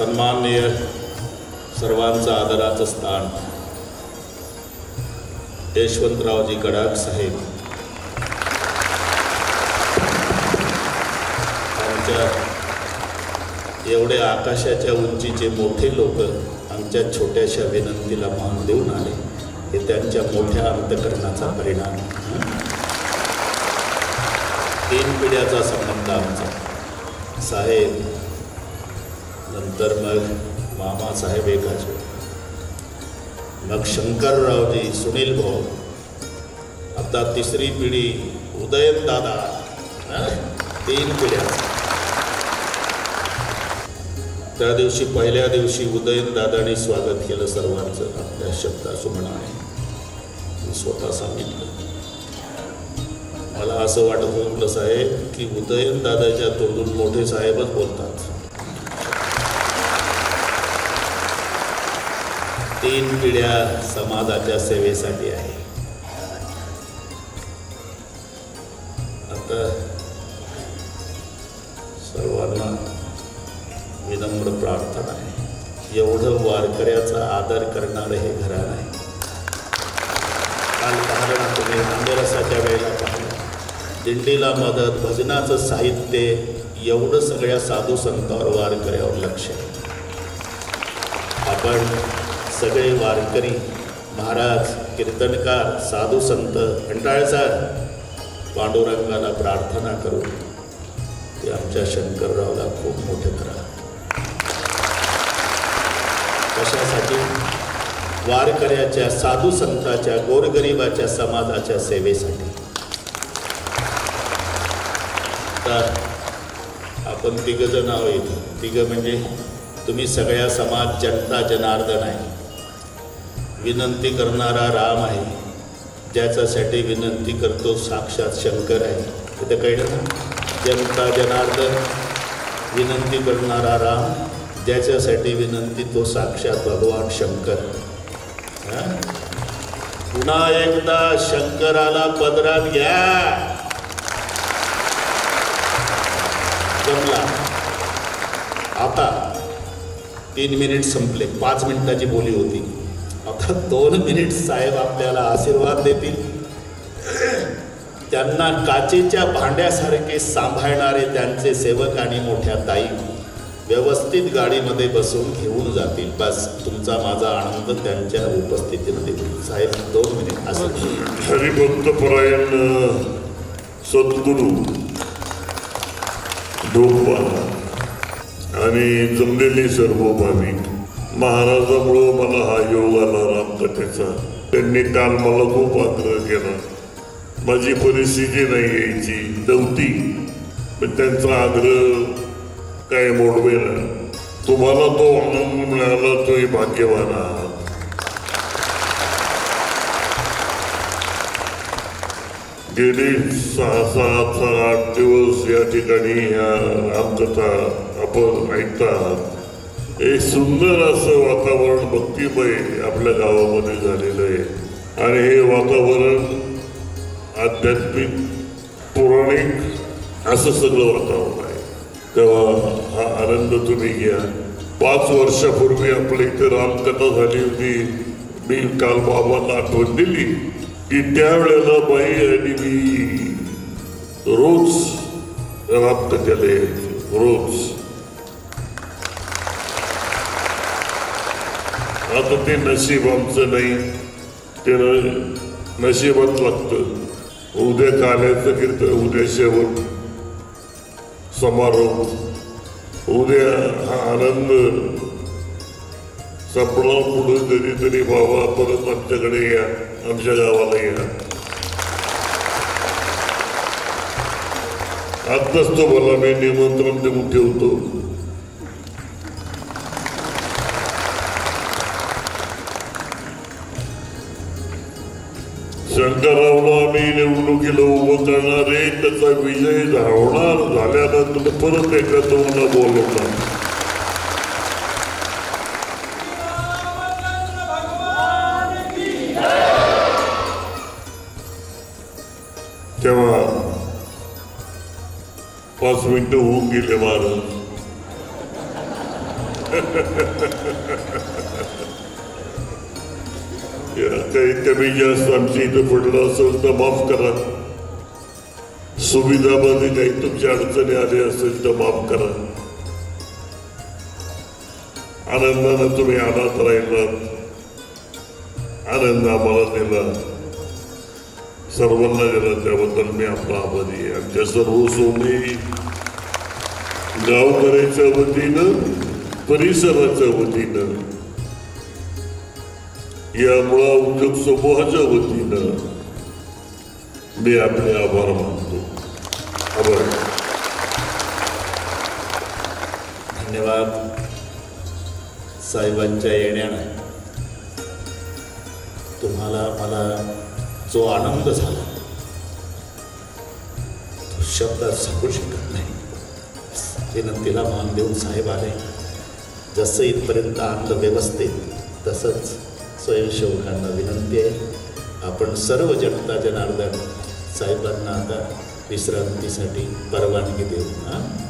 सन्माननीय सर्वांचं आदराचं स्थान. यशवंतरावजी गडाख साहेब. आमच्या एवढे आकाशाच्या उंचीचे मोठे लोक आमच्या छोट्याशा विनंतीला मान देऊन आले. हे त्यांच्या मोठ्या अंतकरणाचा परिणाम. तीन पिढ्याचा संबंध आमचा. साहेब नंतर मग मामासाहेब एकाचे मग शंकररावजी सुनील भाऊ. आता तिसरी पिढी उदयन दादा. तीन पिढ्या. त्या दिवशी पहिल्या दिवशी उदयन दादाने स्वागत केलं सर्वांचं. आपल्या शब्दा आहे. मी स्वतः सांगितलं. मला असं वाटत होतं साहेब की उदयन दादाच्या तोंडून मोठे साहेबच बोलतात. तीन पिढ्या समाजाच्या सेवेसाठी आहे. आता सर्वांना विनम्र प्रार्थना आहे. एवढं वारकऱ्याचा आदर करणारं हे घराणं आहे. काल पाहिलं तुम्ही आंबेरसाच्या वेळेला पाहिलं. दिंडीला मदत भजनाचं साहित्य एवढं सगळ्या साधू संतांवर वारकऱ्यावर लक्ष आहे. आपण सगळे वारकरी महाराज कीर्तनकार साधू संत कंटाळसार पांडुरंगाला प्रार्थना करू ते आमच्या शंकररावला खूप मोठं करा कशासाठी? वारकऱ्याच्या साधू संताच्या गोरगरिबाच्या समाजाच्या सेवेसाठी. तर आपण तिघ जण आहोत तिघ म्हणजे तुम्ही सगळ्या समाज जनता जनार्दन आहे. विनंती करणारा राम आहे. ज्याच्यासाठी विनंती करतो साक्षात शंकर आहे. तिथं कळलं ना? जनता जनार्दन विनंती करणारा राम ज्याच्यासाठी विनंती तो साक्षात भगवान शंकर. पुन्हा एकदा शंकराला पदरात घ्या. जमला. आता तीन मिनिट संपले. पाच मिनिटाची बोली होती. दोन मिनिट साहेब आपल्याला आशीर्वाद देतील. त्यांना काचेच्या भांड्यासारखे सांभाळणारे त्यांचे सेवक आणि मोठ्या ताई व्यवस्थित गाडीमध्ये बसून घेऊन जातील. बस तुमचा माझा आनंद त्यांच्या उपस्थितीमध्ये साहेब दोन मिनिट. असं हरिभक्तपरायण सद्गुरू ढोकवाला आणि जमलेले सर्व भाविक. महाराजामुळं मला हा योग आला रामकथेचा. त्यांनी काल मला खूप आग्रह केला. माझी परिस्थिती नाही यायची नव्हती. पण त्यांचा आग्रह काय मोडवेला? तुम्हाला तो आनंद मिळाला तोही भाग्यवान आहात. गेली सहा सात सहा आठ दिवस या ठिकाणी ह्या रामकथा आपण ऐकतात. एक सुंदर असं वातावरण भक्तिमय आपल्या गावामध्ये झालेलं आहे. आणि हे वातावरण आध्यात्मिक पौराणिक असं सगळं वातावरण आहे. तेव्हा हा आनंद तुम्ही घ्या. पाच वर्षापूर्वी आपल्या इथे रामकथा झाली होती. मी काल बाबांना आठवण दिली की त्यावेळेला बाई आणि मी रोज रामकथेला यायचो. रोज. आता ते नशीब आमचं नाही. ते नशिबात लागतं. उद्या काल्याचं कीर्तन उद्या शेवट समारोह उद्या हा आनंद संपला पुढे तरी तरी बाबा परत आमच्याकडे या आमच्या गावाला या. आत्ताच तो मला मी निमंत्रण देऊन ठेवतो. शंकररावला आम्ही निवडणुकीला उभं करणार आहे त्याचा विजय धावणार झाल्यानंतर परत एकदा तुम्हाला बोलवणार तेव्हा पाच मिनिटं होऊन गेले महाराज काही कमी जास्त आमच्या इथं पडलं असेल तर माफ करा. सुविधामध्ये काही तुमच्या अडचणी आल्या असेल तर माफ करा. आनंदानं तुम्ही आनात राहिलात आनंद आम्हाला दिला सर्वांना दिला त्याबद्दल मी आपला आभारी आहे आमच्या सर्व सोनी गावकऱ्याच्या वतीनं परिसराच्या वतीनं या मुळा उद्योग समूहाच्या वतीनं मी आपले आभार मानतो. आभार. धन्यवाद. साहेबांच्या येण्यानं तुम्हाला मला जो आनंद झाला तो शब्दात सांगू शकत नाही. विनंतीला मान देऊन साहेब आले जसं इथपर्यंत आणलं व्यवस्थित तसंच स्वयंसेवकांना विनंती आहे. आपण सर्व जनता जनार्दन साहेबांना आता विश्रांतीसाठी परवानगी देऊ. हां?